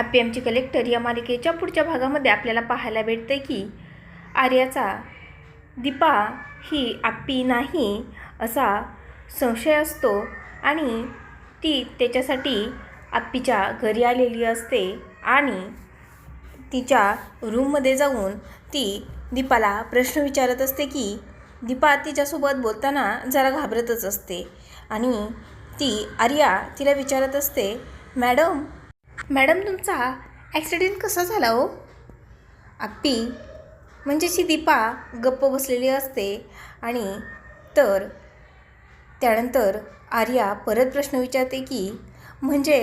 आप्पी आमची कलेक्टर या मालिकेच्या पुढच्या भागामध्ये आपल्याला पाहायला भेटते की आर्याचा दीपा ही आप्पी नाही असा संशय असतो आणि ती त्याच्यासाठी आप्पीच्या घरी आलेली असते आणि तिच्या रूममध्ये जाऊन ती दीपाला प्रश्न विचारत असते की दीपा तिच्यासोबत बोलताना जरा घाबरतच असते. आणि ती आर्या तिला विचारत असते मॅडम मॅडम तुमचा ॲक्सिडेंट कसा झाला हो? आप्पी म्हणजेची दीपा गप्प बसलेली असते आणि तर त्यानंतर आर्या परत प्रश्न विचारते की म्हणजे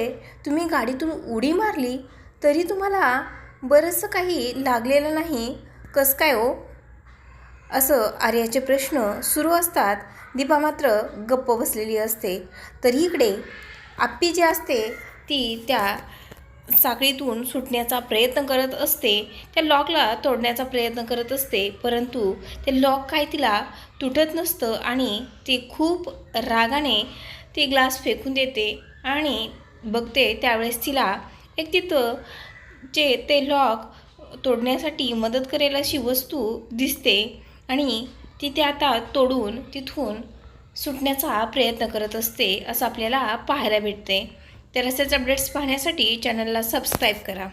तुम्ही गाडीतून उडी मारली? तरी तुम्हाला बरंचसं काही लागलेलं नाही? कसं काय हो? असं आर्याचे प्रश्न सुरू असतात दीपा मात्र गप्प बसलेली असते. तरी इकडे आप्पी जी असते ती त्या साखळीतून सुटण्याचा प्रयत्न करत असते. त्या लॉकला तोडण्याचा प्रयत्न करत असते. परंतु ते लॉक काय तिला तुटत नसतं आणि ती खूप रागाने ती ग्लास फेकून देते. आणि बघते त्यावेळेस तिला एक तिथं जे ते लॉक तोडण्यासाठी मदत करेल अशी वस्तू दिसते. आणि ती ते आता तोडून तिथून सुटण्याचा प्रयत्न करत असते असं आपल्याला पाहायला भेटते. तर असेच अपडेट्स पाहण्यासाठी चॅनलला सबस्क्राईब करा.